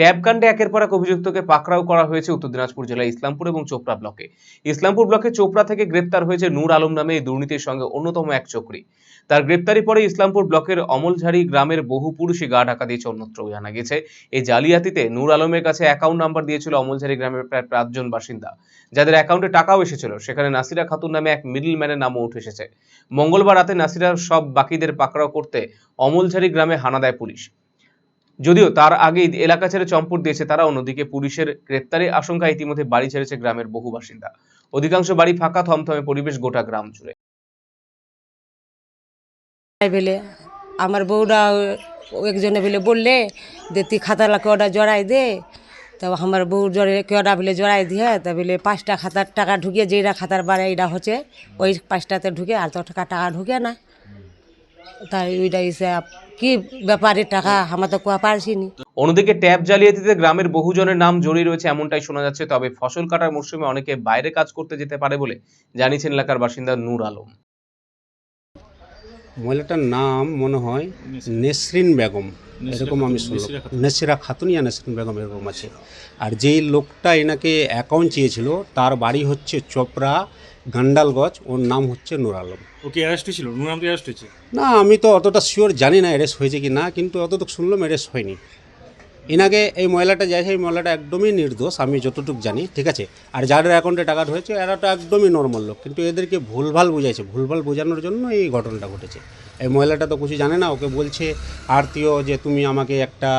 Tab কাণ্ডে একের পর এক অভিযুক্তকে পাকড়াও করা হয়েছে উত্তর দিনাজপুর জেলার ইসলামপুর এবং চোপড়া ব্লকে। ইসলামপুর ব্লকে চোপড়া থেকে গ্রেপ্তার হয়েছে নূর আলম নামে এই দুর্নীতির সঙ্গে অন্যতম এক চক্রী। তার গ্রেপ্তারি পরে ইসলামপুর ব্লকের অমলঝাড়ি গ্রামের বহু পুরুষই গা ঢাকা দিয়েছে অন্যত্র জানা গেছে। এই জালিয়াতিতে নূর আলমের কাছে অ্যাকাউন্ট নাম্বার দিয়েছিল অমলঝাড়ি গ্রামের প্রায় পাঁচজন বাসিন্দা। যাদের অ্যাকাউন্টে টাকাও এসেছিল, সেখানে নাসিরা খাতুন নামে এক মিডল ম্যানের নামও উঠে এসেছে। মঙ্গলবার রাতে নাসিরার সব বাকিদের পাকড়াও করতে অমলঝাড়ি গ্রামে হানা দেয় পুলিশ। যদিও তার আগেই এলাকা ছেড়ে চম্পট দিয়েছে তারা অন্যদিকে পুলিশের গ্রেপ্তারের আশঙ্কা ইতিমধ্যে বাড়ি ছেড়েছে গ্রামের বহু বাসিন্দা। অধিকাংশ বাড়ি ফাঁকা থমথমে পরিবেশ গোটা গ্রাম জুড়ে। আমার বউরা একজনে বলে বললে যে তুই খাতালা কেওটা জড়াই দে? তা আমার বউ জড়ে কেওটা বলে জড়াই দিয়ে তা বলে পাঁচটা খাতার টাকা ঢুকিয়ে যেইটা খাতার বারে এটা হচ্ছে ওই পাঁচটাতে ঢুকে আর তো টাকা টাকা ঢুকে না। তাই ওইটা হিসাব। কি ব্যাপারে টাকা আমরা তো কোয়া পারছি নি। অন্যদিকে ট্যাব জালিয়াতিতে গ্রামের বহুজনের নাম জড়িয়ে রয়েছে এমনটাই শোনা যাচ্ছে, তবে ফসল কাটার মরশুমে অনেকে বাইরে কাজ করতে যেতে পারে বলে জানিয়েছেন এলাকার বাসিন্দা নূর আলম। মহিলাটার নাম মনে হয় নেসরিন বেগম। এরকম আমি শুনলাম। নেসিরা খাতুন। ইয়া নেসরিন বেগম এরকম আছে। আর যেই লোকটা এনাকে অ্যাকাউন্ট চেয়েছিল তার বাড়ি হচ্ছে চোপড়া গান্ডালগঞ্জ। ওর নাম হচ্ছে নুর আলম। ওকে অ্যারেস্ট হয়েছিল? নুর আলম অ্যারেস্ট হয়েছে? না আমি তো অতটা শিওর জানি না অ্যারেস্ট হয়েছে কি না কিন্তু অতটুকু শুনলাম অ্যারেস্ট হয়নি। এনাকে এই মহিলাটা যাই এই মহিলাটা একদমই নির্দোষ, আমি যতটুকু জানি, ঠিক আছে? আর যাদের অ্যাকাউন্টে টাকা ঢুকেছে এরা তো একদমই নর্মাল লোক, কিন্তু এদেরকে ভুলভাল বুঝাইছে। ভুলভাল বোঝানোর জন্য এই ঘটনাটা ঘটেছে। এই মহিলাটা তো কিছু জানে না, ওকে বলছে, আরতিও, যে তুমি আমাকে একটা,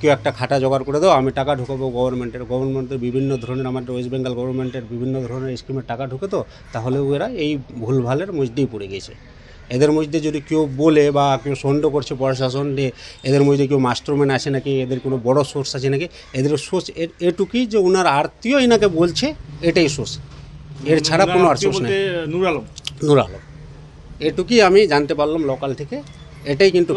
কেউ একটা খাটা জোগাড় করে দাও, আমি টাকা ঢুকাবো গভর্নমেন্টের গভর্নমেন্টের বিভিন্ন ধরনের আমাদের ওয়েস্ট বেঙ্গল গভর্নমেন্টের বিভিন্ন ধরনের স্কিমের টাকা ঢুকে তো তাহলে ওরা এই ভুলভালের মধ্যেই পড়ে গেছে। এদের মধ্যে যদি কেউ বলে বা কেউ সন্দেহ করছে প্রশাসন যে এদের মধ্যে কেউ মাস্টারম্যান আছে নাকি এদের কোনো বড় সোর্স আছে নাকি এদের সোর্স এটুকুই যে ওনার আরতিও এনাকে বলছে এটাই সোর্স এর ছাড়া কোনো আর সোর্স নেই। নুর নূর আলম। নুর আলম। এটুকুই আমি জানতে পারলাম লোকাল থেকে এটাই কিন্তু